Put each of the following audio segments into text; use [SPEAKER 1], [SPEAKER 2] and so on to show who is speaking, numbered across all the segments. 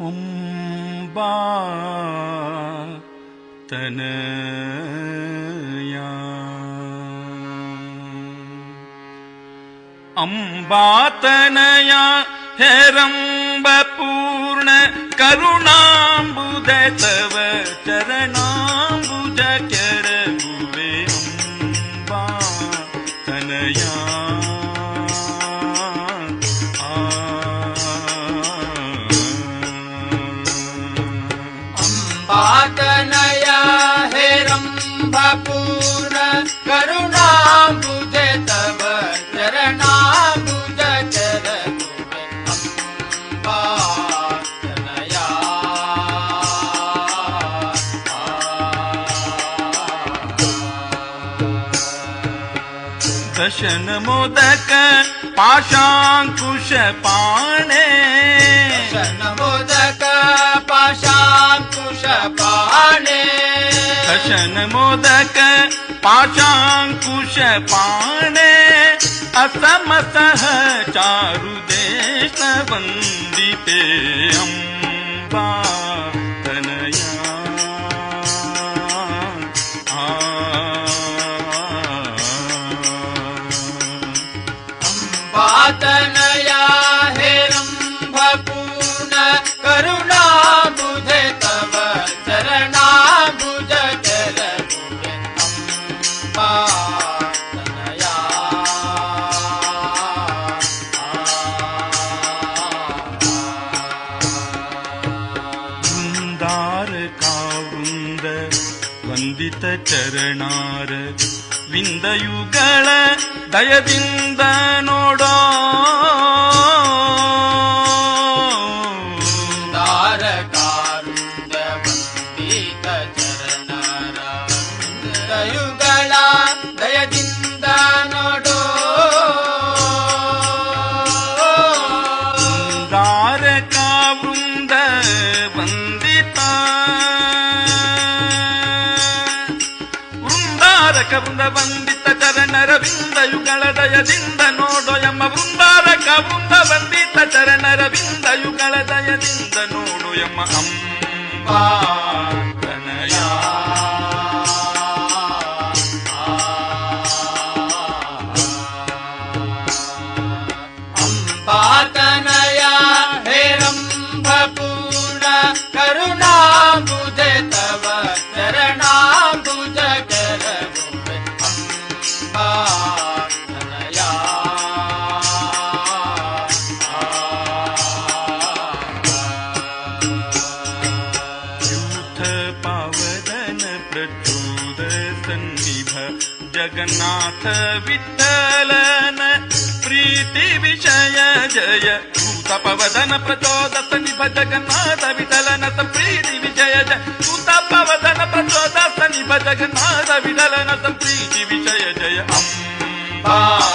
[SPEAKER 1] अम्बा तनया अम्बातनया
[SPEAKER 2] हेरम्बपूर्ण करुणाम्बुदतव। कशन
[SPEAKER 1] मोदक पाशां कुशपाणे
[SPEAKER 2] मोदक पाशाङ्कुशपाणे मोदक पाशाकुशपाणे असमतः चारु देश ವಂದಿತ ಚರಣಾರ ವಿಂದಯುಗಳ ದಯದಿಂದ ನೋಡೋ
[SPEAKER 1] ಕವೃಂದ ವಂದಿತ ಚರಣರವಿಂದಯುಗಳದಯದಿಂದ ನೋಡೋ ಎಮ್ಮ
[SPEAKER 2] ವೃಂದಾರ ಕವೃಂದ ವಂದಿತ ಚರಣರವಿಂದಯುಗಳದಯದಿಂದ ನೋಡು ಎಮ್ಮ ಅಂಬಾ
[SPEAKER 1] ಕರುಣಾ
[SPEAKER 2] ಮುದತ पावदन प्रचोद सन्निभ जगन्नाथ विठ्ठलन प्रीति विषय जय दूत पवदन प्रचोद सन्निभ जगन्नाथ विठलन प्रीति विषय जय दूत पवदन प्रचोद सन्निभ जगन्नाथ विठलन प्रीति विषय जय अम्बा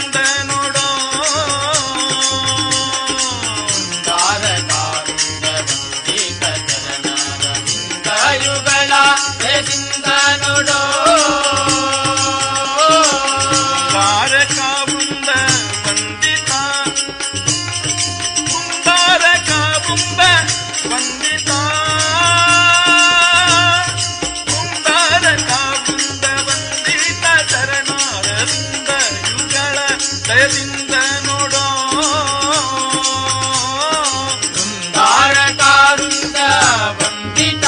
[SPEAKER 2] ದಯದಿಂದ ನೋಡೋ
[SPEAKER 1] ದಾರಕಾರುಂಡ ವಂದಿತ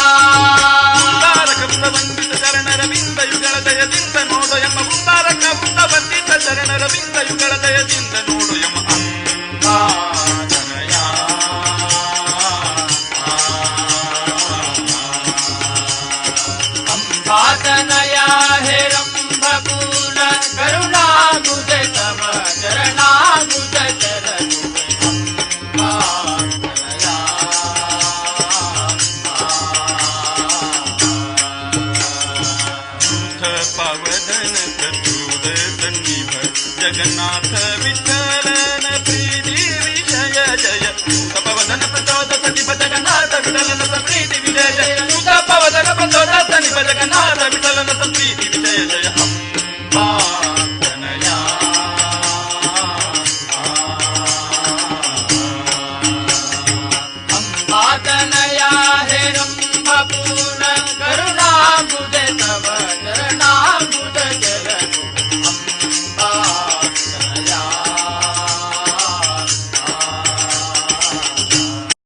[SPEAKER 2] ಬೃಂದಾರಕ ಬೃಂದ ವಂದಿತ ಚರಣರ ಬಿಂದ ಯುಗಳ ದಯದಿಂದ ನೋಡು ಎಂಬ ಬೃಂದಾರಕ ಬೃಂದ ವಂದಿತ ಚರಣರ ಬಿಂದ ಯುಗಳ ದಯದಿಂದ ನೋಡು
[SPEAKER 1] वासनया हेरम्भकूल करुणानुज तव चरणानुज
[SPEAKER 2] चरण पावदन तत्रुदय सन्निभ Jagannath Vitthal capital and the